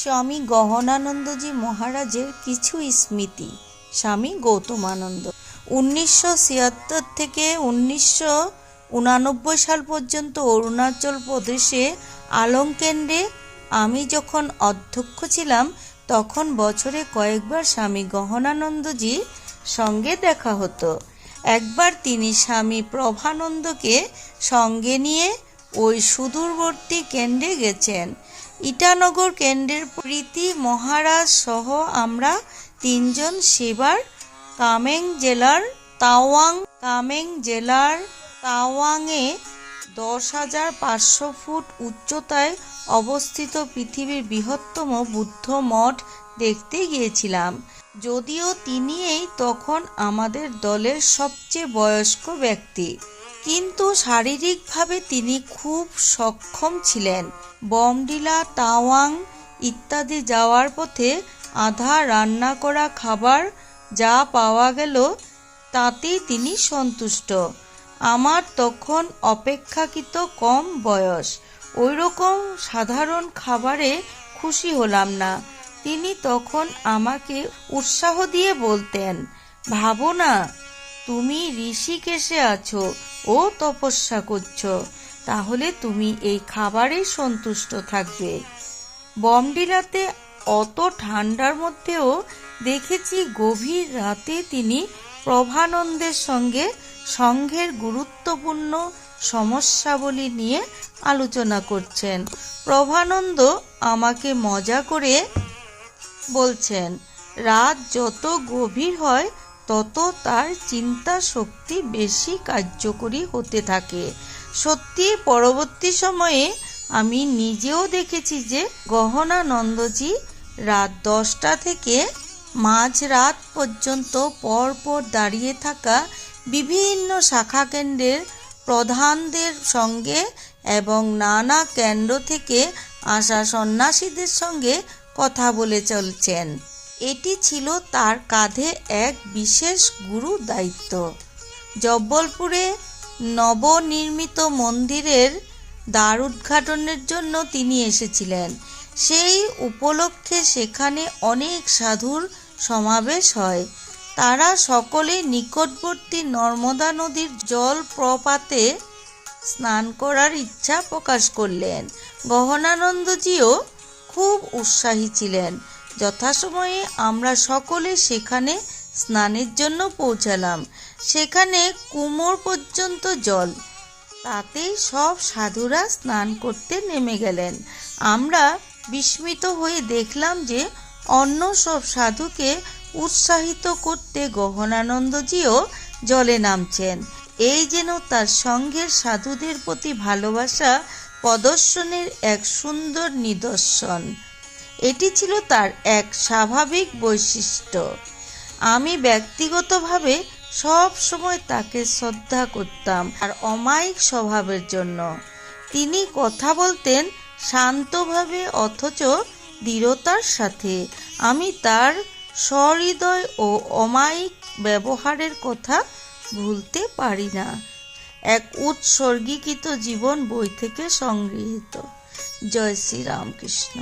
স্বামী গহনানন্দজি মহারাজের কিছু স্মৃতি। স্বামী গৌতমানন্দ। উনিশশো ছিয়াত্তর থেকে উনিশশো উনানব্বই সাল পর্যন্ত অরুণাচল প্রদেশে আলং কেন্দ্রে আমি যখন অধ্যক্ষ ছিলাম, তখন বছরে কয়েকবার স্বামী গহনানন্দজি সঙ্গে দেখা হতো। একবার তিনি স্বামী প্রভানন্দকে সঙ্গে নিয়ে ওই সুদূরবর্তী কেন্দ্রে গেছেন। ইটানগর কেন্দ্রের প্রীতি মহারাজ সহ আমরা তিনজন সেবার কামেং জেলার তাওয়াং, কামেং জেলার তাওয়াংয়ে দশ হাজার পাঁচশো ফুট উচ্চতায় অবস্থিত পৃথিবীর বৃহত্তম বুদ্ধ মঠ দেখতে গিয়েছিলাম। যদিও তিনিই তখন আমাদের দলের সবচেয়ে বয়স্ক ব্যক্তি। কিন্তু শারীরিকভাবে তিনি খুব সক্ষম ছিলেন। বমডিলা, তাওয়াং ইত্যাদি যাওয়ার পথে আধা রান্না করা খাবার যা পাওয়া গেল, তাতেই তিনি সন্তুষ্ট। আমার তখন অপেক্ষাকৃত কম বয়স। ওই রকম সাধারণ খাবারে খুশি হলাম না। তিনি তখন আমাকে উৎসাহ দিয়ে বলতেন ভাবো না তুমি ঋষিকেশে আছো ও তপস্যা করছ, তাহলে তুমি এই খাবারেই সন্তুষ্ট থাকবে। বমডিলাতে অত ঠান্ডার মধ্যেও দেখেছি গভীর রাতে তিনি প্রভানন্দের সঙ্গে সংঘের গুরুত্বপূর্ণ সমস্যাবলী নিয়ে আলোচনা করছেন। প্রভানন্দ আমাকে মজা করে বলছেন, রাত যত গভীর হয় তত তার চিন্তা শক্তি বেশি কার্যকরী হতে থাকে। সত্যি, পরবর্তী সময়ে আমি নিজেও দেখেছি যে গহনানন্দজি রাত দশটা থেকে মাঝরাত পর্যন্ত পর পর দাঁড়িয়ে থাকা বিভিন্ন শাখা কেন্দ্রের প্রধানদের সঙ্গে এবং নানা কেন্দ্র থেকে আসা সন্ন্যাসীদের সঙ্গে কথা বলে চলছেন। এটি ছিল তার কাঁধে এক বিশেষ গুরু দায়িত্ব। জব্বলপুরে নবনির্মিত মন্দিরের দ্বার উদ্ঘাটনের জন্য তিনি এসেছিলেন। সেই উপলক্ষে সেখানে অনেক সাধুর সমাবেশ হয়। তারা সকলে নিকটবর্তী নর্মদা নদীর জল প্রপাতে স্নান করার ইচ্ছা প্রকাশ করলেন। গহনানন্দজিও খুব উৎসাহী ছিলেন। যথাসময়ে আমরা সকলে সেখানে স্নানের জন্য পৌঁছালাম। সেখানে কুমোর পর্যন্ত জল। তাতেই সব সাধুরা স্নান করতে নেমে গেলেন। আমরা বিস্মিত হয়ে দেখলাম যে অন্য সব সাধুকে উৎসাহিত করতে গহনানন্দজিও জলে নামছেন। এই যেন তার সঙ্গের সাধুদের প্রতি ভালোবাসা প্রদর্শনের এক সুন্দর নিদর্শন। এটি ছিল তার এক স্বাভাবিক বৈশিষ্ট্য। আমি ব্যক্তিগতভাবে সব সময় তাকে শ্রদ্ধা করতাম আর অমায়িক স্বভাবের জন্য। তিনি কথা বলতেন শান্তভাবে অথচ দৃঢ়তার সাথে। আমি তার সহৃদয় ও অমায়িক ব্যবহারের কথা ভুলতে পারি না। এক উৎসর্গীকৃত জীবন বই থেকে সংগৃহীত। জয় শ্রী রামকৃষ্ণ।